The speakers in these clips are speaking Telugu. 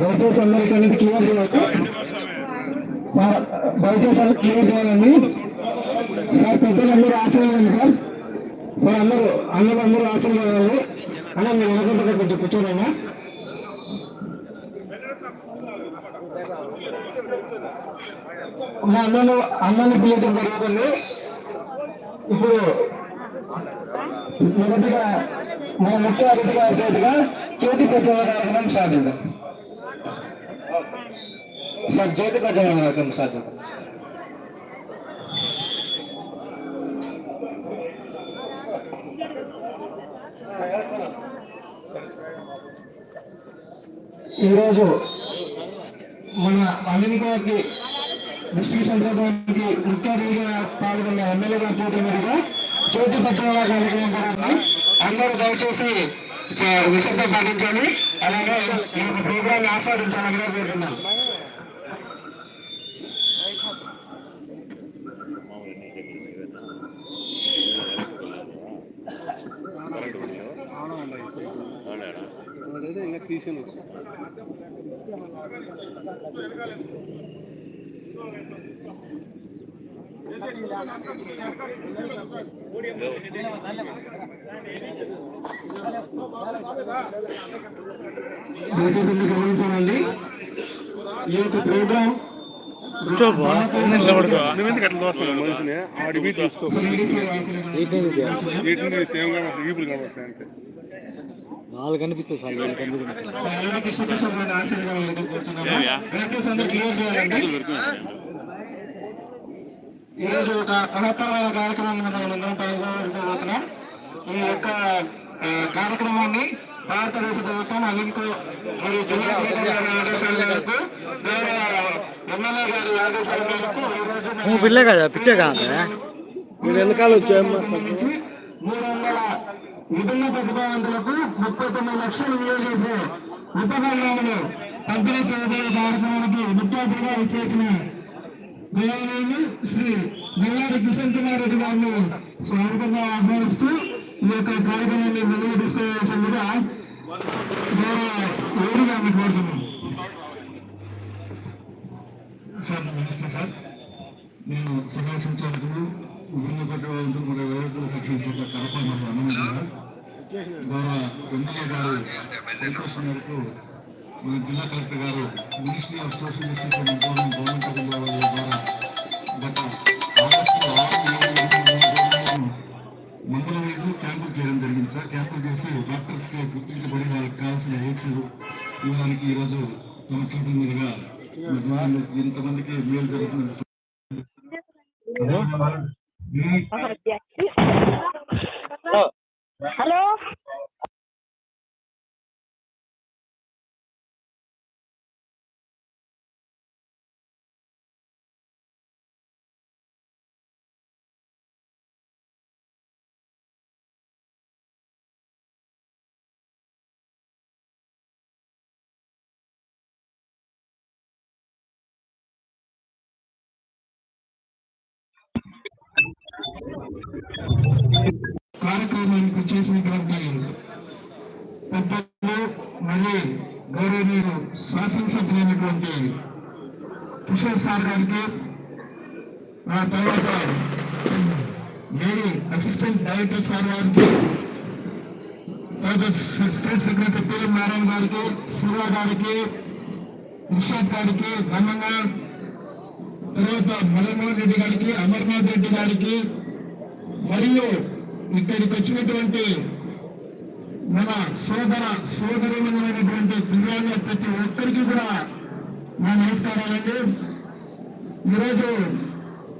దయచేసి అందరికీ అనేది క్లియర్ చేయాలి సార్ దయచేసి అందరూ క్లియర్ చేయాలండి. సార్ పెద్దలు అందరూ ఆశీర్వాదండి సార్. సో అందరూ అందరూ అందరూ ఆశీర్వాదాలు. అన్న మీరు అనుకుంటే కొంచెం కూర్చోదమ్మా మా అన్నను అన్నని పిలియటం జరుగుతుంది. ఇప్పుడు మొదటిగా మన ముఖ్య అతిథిగా చేతిగా జ్యోతి ప్రచార కార్యక్రమం సాధిద్దాం సార్ జ్యోతి ప్రచార కార్యక్రమం సాధ్యత ఈరోజు మన అమెరికాకి డిస్ట్రిబ్యూషన్ ప్రోగ్రామ్కి ముఖ్య అతిథిగా పాల్గొన్న ఎమ్మెల్యే గారి చేతుల మీదుగా జ్యోతి ప్రచార కార్యక్రమం జరుగుతుంది. అందరూ దయచేసి చ- పాటించాలి అలాగే ఈ యొక్క ప్రోగ్రామ్ ఆస్వాదించాలని కూడా కోరుతున్నాం అదే ఇంకా తీసాను గమనించాలండి ఈ యొక్క ప్రోగ్రామ్ నువ్వెందుకు అట్లా దోస్తున్నావు మనిషిని అడిగి తీసుకో వీటిని సేమ్గా ఈపులు కనబడతాయి అంతే వాళ్ళు కనిపిస్తుంది సార్ వీళ్ళు కనిపిస్తుంది ఈరోజు ఒక మహత్తరమైన కార్యక్రమాన్ని మనం అందరం పాల్గొనబోతున్నాం. ఈ యొక్క కార్యక్రమాన్ని భారతదేశ ప్రభుత్వం అలింకో మరియు జిల్లా కలెక్టర్ గారి ఆదేశాల మేరకు గౌరవ ఎమ్మెల్యే గారి ఆదేశాల మేరకు ఈ రోజు మన నువ్వు పిల్లే కదా పిచ్చే కాదా మీరు వెనకాల వచ్చాయమ్మా మూడు వందల విభిన్న ప్రతిభావంతులకు ముప్పై తొమ్మిది లక్షలు వినియోగించే చేసే ఉపకరణాలను పంపిణీ చేయబోయే కార్యక్రమానికి ముఖ్య అతిథిగా ఇచ్చేసిన గౌరవనీయులు శ్రీ గల్లారి కిషన్ కుమార్ రెడ్డి గారిని స్వాగతంగా ఆహ్వానిస్తూ ఈ యొక్క కార్యక్రమాన్ని ముందుకు తీసుకువెళ్తుందిగా గౌరవ వేడి గారిని కోరుతున్నాను సార్ నమస్తే సార్. నేను సుభాష్ విభిన్న ప్రతిభావంతులు మన వేరే శిక్షించిన కడప మరియు గౌరవ ఎమ్మెల్యే గారు రిక్వెస్ట్ మేరకు మన జిల్లా కలెక్టర్ గారు ministry of social justice and empowerment government of India వారి ద్వారా గత ఆగస్టు ఆరు మండల వైజ్ క్యాంపులు చేయడం జరిగింది. సార్ క్యాంపులు చేసి డాక్టర్స్ గుర్తించబడి వాళ్ళకి కావాల్సిన ఎయిడ్స్ ఇవ్వడానికి ఈరోజు తమ చేతుల మీదుగా ఇంతమందికి మేలు జరుగుతుంది కార్యక్రమానికి వచ్చేసినటువంటి పెద్దలు మరియు గౌరవనీయులు శాసనసభ్యులైనటువంటి కిషోర్ సార్ గారికి ఆ తర్వాత లేడీ అసిస్టెంట్ డైరెక్టర్ సార్ గారికి తర్వాత స్టేట్ సెక్రటరీ పిఎం నారాయణ గారికి శివ గారికి నిషాద్ గారికి ఘనంగా తర్వాత మదన్మోహన్ రెడ్డి గారికి అమర్నాథ్ రెడ్డి గారికి మరియు ఇక్కడికి వచ్చినటువంటి మన సోదర సోదరులైనటువంటి దివ్యాంగ ప్రతి ఒక్కరికి కూడా నా నమస్కారాలండి. ఈరోజు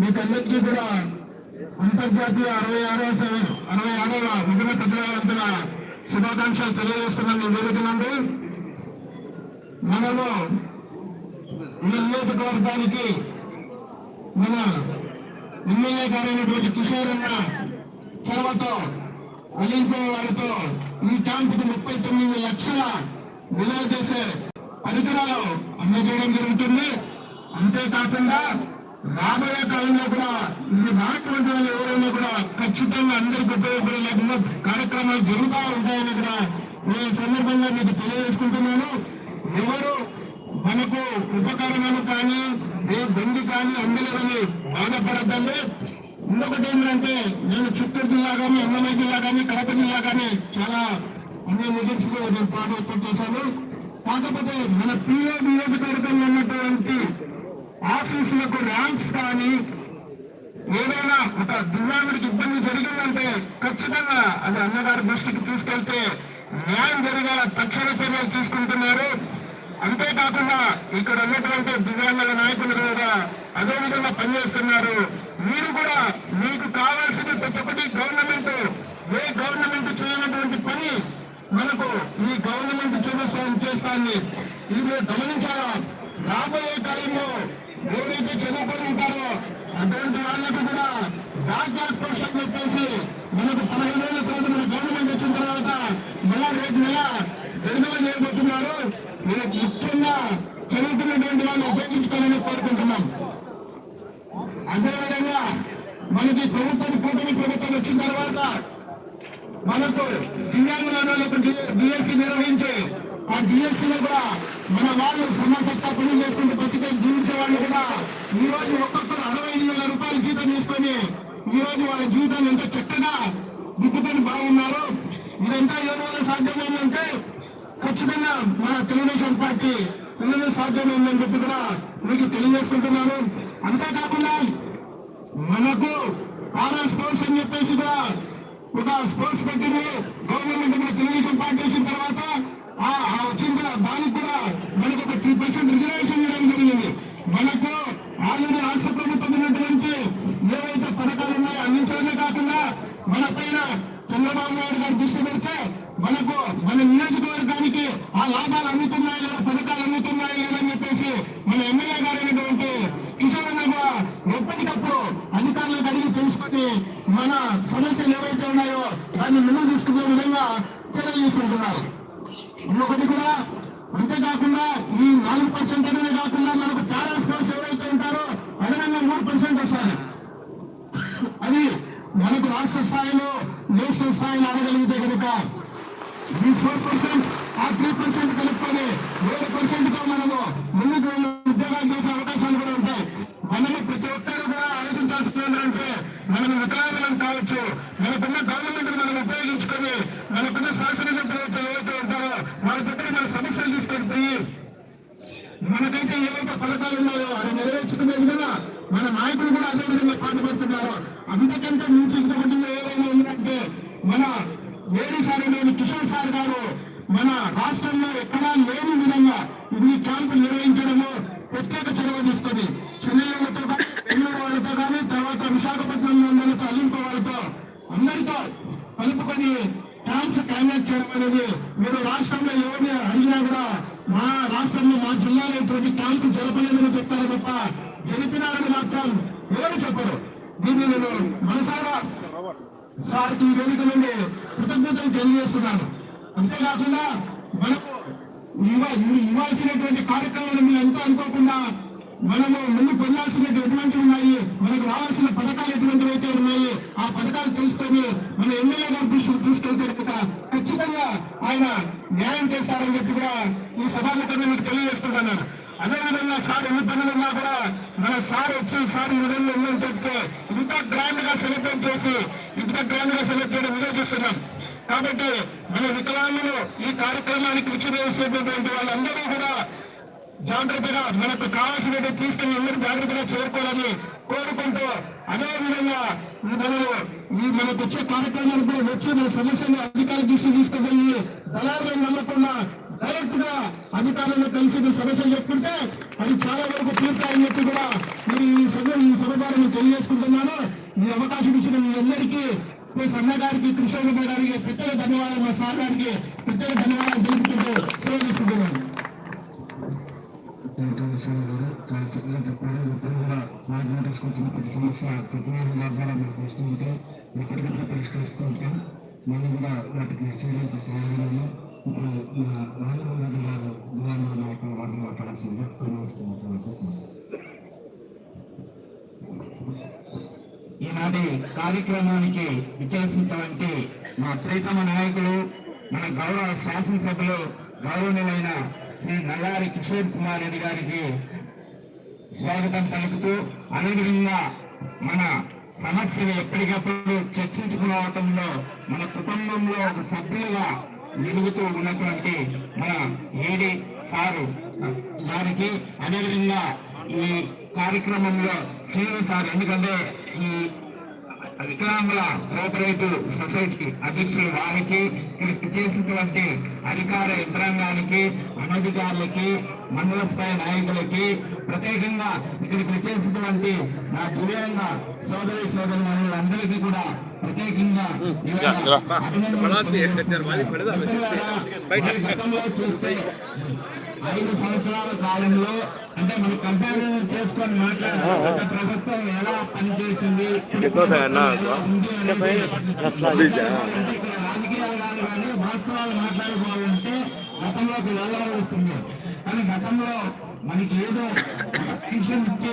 మీకందరికీ కూడా అంతర్జాతీయ అరవై ఆరవ అరవై ఆరవ విభిన్న ప్రజలంతల శుభాకాంక్షలు తెలియజేస్తున్నాను ఈ మనలో మనము ఈ నియోజకవర్గానికి మన ఎమ్మెల్యే గారైనటువంటి కిషోర్ అన్న చొరవతో వారితో ఈ క్యాంపుకు ముప్పై తొమ్మిది లక్షల విలువ చేసే పరికరాలు అందజేయడం జరుగుతుంది. అంతేకాకుండా రాబోయే కాలంలో కూడా ఇది రానటువంటి వాళ్ళు ఎవరైనా కూడా ఖచ్చితంగా అందరికి ఉపయోగపడేలాగా కార్యక్రమాలు జరుగుతూ ఉంటాయని కూడా నేను ఈ సందర్భంగా మీకు తెలియజేసుకుంటున్నాను. ఎవరు మనకు ఉపకరణాలు కానీ ఏ బండి కానీ అందలేదని బాధపడద్దండి. ఇంకొకటి ఏంటంటే నేను చిత్తూరు జిల్లా కానీ అన్నమయ్య జిల్లా కానీ కడప జిల్లా కానీ చాలా అన్ని మీటింగ్స్లో నేను ఉత్పత్తి చేశాను. కాకపోతే మన పిఏ నియోజకవర్గంలో ఉన్నటువంటి ఆఫీసులకు ర్యాంక్స్ కానీ ఏదైనా ఒక దివ్యాంగుడికి ఇబ్బంది జరిగిందంటే ఖచ్చితంగా అది అన్నగారి దృష్టికి తీసుకెళ్తే న్యాయం జరిగేలా తక్షణ చర్యలు తీసుకుంటున్నారు. అంతేకాకుండా ఇక్కడ ఉన్నటువంటి దివ్యాంగుల నాయకులు కూడా అదే విధంగా పనిచేస్తున్నారు. మీరు కూడా మీకు కావాల్సిన ప్రతి ఒక్కటి గవర్నమెంట్ ఏ గవర్నమెంట్ చేయనటువంటి పని మనకు ఈ గవర్నమెంట్ చూపిస్తాను చేస్తాన్ని ఇది మీరు గమనించాలా? రాబోయే కాలంలో ఎవరైతే చదువుకొని ఉంటారో అటువంటి వాళ్ళకు కూడా డాక్టర్ పోషన్ చెప్పేసి మనకు పదహైదు ఏళ్ళ తర్వాత మన గవర్నమెంట్ వచ్చిన తర్వాత మళ్ళా రేపు నెల విడుదల చేయబోతున్నారు మీరు ముఖ్యంగా చదువుతున్నటువంటి వాళ్ళు ఉపయోగించుకోవాలని కోరుకుంటున్నాం. అదేవిధంగా మనకి ప్రభుత్వం కూటమి ప్రభుత్వం వచ్చిన తర్వాత మనకు దివ్యాంగులకు డిఎస్సి నిర్వహించి ఆ డిఎస్సి లో కూడా మన వాళ్ళు సమసత్తా పనులు చేసుకుంటూ బతికే జీవించే వాళ్ళు కూడా ఈ రోజు ఒక్కొక్కరు అరవై ఐదు వేల రూపాయల జీతం తీసుకొని ఈ రోజు వాళ్ళ జీవితాన్ని ఎంత చక్కగా దిద్దుకొని బాగున్నారు ఇదంతా ఏ రోజు సాధ్యమైందంటే ఖచ్చితంగా మన తెలుగుదేశం పార్టీ పిల్లలు సాధ్యమైందని చెప్పి కూడా మీకు తెలియజేసుకుంటున్నాను. అంతేకాకుండా మనకు పారా స్పోర్ట్స్ అని చెప్పేసి కూడా ఒక స్పోర్ట్స్ పెట్టింది. గవర్నమెంట్ మన తెలుగుదేశం పార్టీ వచ్చిన తర్వాత ఆ ఆ వచ్చిన దానికి కూడా మనకు ఒక త్రీ పర్సెంట్ రిజర్వేషన్ ఇవ్వడం జరిగింది. మనకు ఆల్రెడీ రాష్ట్ర ప్రభుత్వం ఉన్నటువంటి ఏవైతే పథకాలు ఉన్నాయో అందించడమే కాకుండా మన పైన చంద్రబాబు నాయుడు గారు దృష్టి పెడితే మనకు మన నియోజకవర్గానికి ఆ లాభాలు అందుతున్నాయి లేదా పథకాలు అందుతున్నాయి లేదా అని చెప్పేసి మన ఎమ్మెల్యే గారు అయినటువంటి కిషోర్ అన్న కూడా ఎప్పటికప్పుడు అధికారులకు అడిగి తెలుసుకొని మన సమస్యలు ఏవైతే ఉన్నాయో దాన్ని ముందుకు తీసుకునే విధంగా తెలియజేసుకుంటున్నారు ఇంకొకటి కూడా అంతేకాకుండా ఈ నాలుగు పర్సెంట్ అనేది కాకుండా మనకు పేరెంట్స్ కోర్స్ ఎవరైతే ఉంటారో అదనంగా మూడు పర్సెంట్ వస్తారు అది మనకు రాష్ట్ర స్థాయిలో నేషనల్ స్థాయిలో ఆడగలిగితే కనుక ఈ ఫోర్ పర్సెంట్ ఆ త్రీ పర్సెంట్ కలుపుకొని ఏడు పర్సెంట్తో మనము ముందుకు ఉద్యోగాలు చేసే అవకాశాలు కూడా ఉంటాయి మనము ప్రతి ఒక్కరు కూడా ఆలోచించాల్సింది ఏంటంటే మనం వికలాంగులం కావచ్చు మనకున్న గవర్నమెంట్ మనం ఉపయోగించుకొని మనకున్న శాసనసభ్యులు ఎవరైతే ఉంటారో వాళ్ళ దగ్గర మన సమస్యలు తీసుకొని పోయి మనకైతే ఏవైతే పథకాలు ఉన్నాయో అది నెరవేర్చుకునే విధంగా మన నాయకులు కూడా అదే విధంగా అంతకంటే అందుకంటే మించి ఏదైనా ఉందంటే మన వేడి సార్ లేని కిషోర్ సార్ గారు మన రాష్ట్రంలో ఎక్కడా లేని విధంగా ఇది క్యాంపు నిర్వహించడము ప్రత్యేక చొరవ తీసుకొని చెన్నై కానీ బెంగళూరు వాళ్ళతో కానీ తర్వాత విశాఖపట్నంలో వాళ్ళతో అలింప వాళ్ళతో అందరితో కలుపుకొని క్యాంప్స్ క్యాండిడేట్ చేయడం అనేది మీరు రాష్ట్రంలో ఎవరిని అడిగినా కూడా మా రాష్ట్రంలో మా జిల్లాలో ఇటువంటి క్యాంపు జరపలేదని చెప్తారు తప్ప జరిపినారని మాత్రం ఎవరు చెప్పరు. దీన్ని నేను మనసారా సార్కి ఈ వేదిక నుండి కృతజ్ఞతలు తెలియజేస్తున్నాను. అంతేకాకుండా మనకు ఇవ్వాల్సినటువంటి కార్యక్రమాలు మీరు ఎంతో అనుకోకుండా మనము ముందు పొందాల్సినవి ఎటువంటి ఉన్నాయి. మనకు రావాల్సిన పథకాలు ఎటువంటివి అయితే ఉన్నాయి ఆ పథకాలు తెలుసుకొని మన ఎమ్మెల్యే గారు దృష్టికి తీసుకెళ్తే కనుక ఖచ్చితంగా ఆయన న్యాయం చేస్తారని చెప్పి కూడా ఈ సభాముఖంగా మీకు తెలియజేస్తున్నాను. అదేవిధంగా సార్ ఎన్ని పనులు ఉన్నా కూడా మన సార్ వచ్చి సార్ ఈ విధంగా ఉందని చెప్తే ఇంత గ్రాండ్గా సెలబ్రేట్ చేసి ఇంత గ్రాండ్గా సెలబ్రేట్ చేయడం వినియోగిస్తున్నాం కాబట్టి మన వికలాంగులు ఈ కార్యక్రమానికి విచ్చేసేటటువంటి వాళ్ళందరూ కూడా జాగ్రత్తగా మనకు కావాల్సినవి తీసుకుని అందరూ జాగ్రత్తగా చేరుకోవాలని కోరుకుంటూ అదే విధంగా ఈ మనము ఈ మనకు వచ్చే కార్యక్రమానికి కూడా వచ్చి మన సమస్యలు అధికారుల దృష్టి తీసుకువెళ్ళి దళారులను నమ్మకుండా డైరెక్ట్గా అధికారులను కలిసి మీ సమస్యలు చెప్పుకుంటే అది చాలా వరకు తీరుతాయని చెప్పి కూడా మీరు ఈ సభ ఈ సభ ద్వారా నేను తెలియజేసుకుంటున్నాను. ఈ అవకాశం ఇచ్చిన మీ అందరికీ ప్లస్ అన్న గారికి కృష్ణ గారికి ప్రత్యేక ధన్యవాదాలు. మా సార్ గారికి ప్రత్యేక ధన్యవాదాలు తెలుపుకుంటూ సేవ తీసుకుంటున్నాను. చాలా చక్కగా చెప్పారు ఇప్పుడు కూడా సాగు తీసుకొచ్చిన ప్రతి సమస్య సత్యనారాయణ గారి మీరు మనకు ఉంటే ఎప్పటికప్పుడు పరిష్కరిస్తూ ఉంటాం మనం కూడా వాటికి చేయడానికి ప్రయోజనాలు ఈనాటి కార్యక్రమానికి విచ్చేసినటువంటి మా ప్రీతమ నాయకులు మన గౌరవ శాసనసభ్యులు గౌరవనీయులైన శ్రీ నల్లారి కిషోర్ కుమార్ రెడ్డి గారికి స్వాగతం పలుకుతూ అదేవిధంగా మన సమస్యలు ఎప్పటికప్పుడు చర్చించుకోవటంలో మన కుటుంబంలో ఒక సభ్యులుగా నిలుగుతూ ఉన్నటువంటి మన ఏడి సారు. దానికి అదేవిధంగా ఈ కార్యక్రమంలో శ్రీను సార్. ఎందుకంటే ఈ వికలాంగుల కోఆపరేటివ్ సొసైటీ అధ్యక్షులు వారికి ఇక్కడికి చేసినటువంటి అధికార యంత్రాంగానికి అనధికారులకి మండల స్థాయి నాయకులకి ప్రత్యేకంగా ఇక్కడికి చేసినటువంటి నా దివ్యాంగ సోదరి సోదరి మనులందరికీ కూడా ప్రత్యేకంగా గతంలో చూస్తే ఐదు సంవత్సరాల కాలంలో అంటే మన కంపారిజన్ చేసుకొని మాట్లాడాలి గత ప్రభుత్వం ఎలా పనిచేసింది రాజకీయాలు కానీ వాస్తవాలు మాట్లాడుకోవాలంటే గతంలోకి వెళ్ళవలసింది కానీ గతంలో మనకి ఏదో పెన్షన్ ఇచ్చి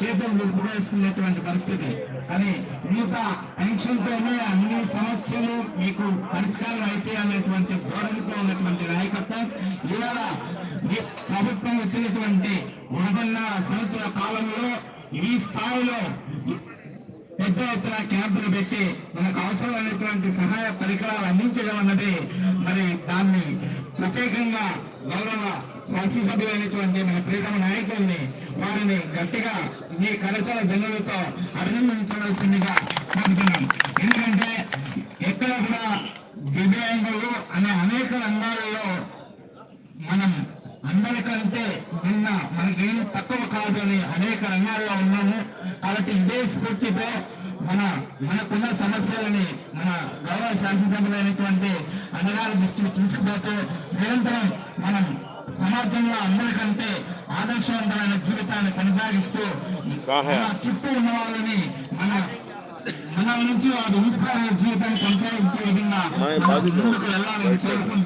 చేతులు దుర్పేసుకునేటువంటి పరిస్థితి. కానీ మిగతా పెన్షన్తోనే అన్ని సమస్యలు మీకు పరిష్కారం అయితే అనేటువంటి ధోరణితో ఉన్నటువంటి నాయకత్వం ఇవాళ ప్రభుత్వం వచ్చినటువంటి ఒకటిన్నర సంవత్సర కాలంలో ఈ స్థాయిలో పెద్ద ఎత్తున క్యాంపులు పెట్టి మనకు అవసరమైనటువంటి సహాయ పరికరాలు అందించడం అన్నది మరి దాన్ని ప్రత్యేకంగా గౌరవ శాసనసభ్యులైనటువంటి మన ప్రియతమ నాయకుల్ని వారిని గట్టిగా మీ కరచల దినులతో అభినందించవలసిందిగా కోరుతున్నాం. ఎందుకంటే ఎక్కడ కూడా దివ్యాంగులు అనే అనేక రంగాలలో మనం అందరికంటే నిన్న మనకేం తక్కువ కాదు అని అనేక రంగాల్లో ఉన్నాము. కాబట్టి ఇదే స్ఫూర్తితో మన మనకున్న సమస్యలని మన గౌరవ శాసనసభలైనటువంటి అధికారుల దృష్టికి తీసుకుపోతే నిరంతరం మనం సమాజంలో అందరికంటే ఆదర్శవంతమైన జీవితాన్ని కొనసాగిస్తూ చుట్టూ ఉన్న వాళ్ళని మన మన నుంచి వారి ఇన్స్పైర్ జీవితాన్ని కొనసాగించే విధంగా ముందుకు వెళ్ళాలని కోరుకుంటూ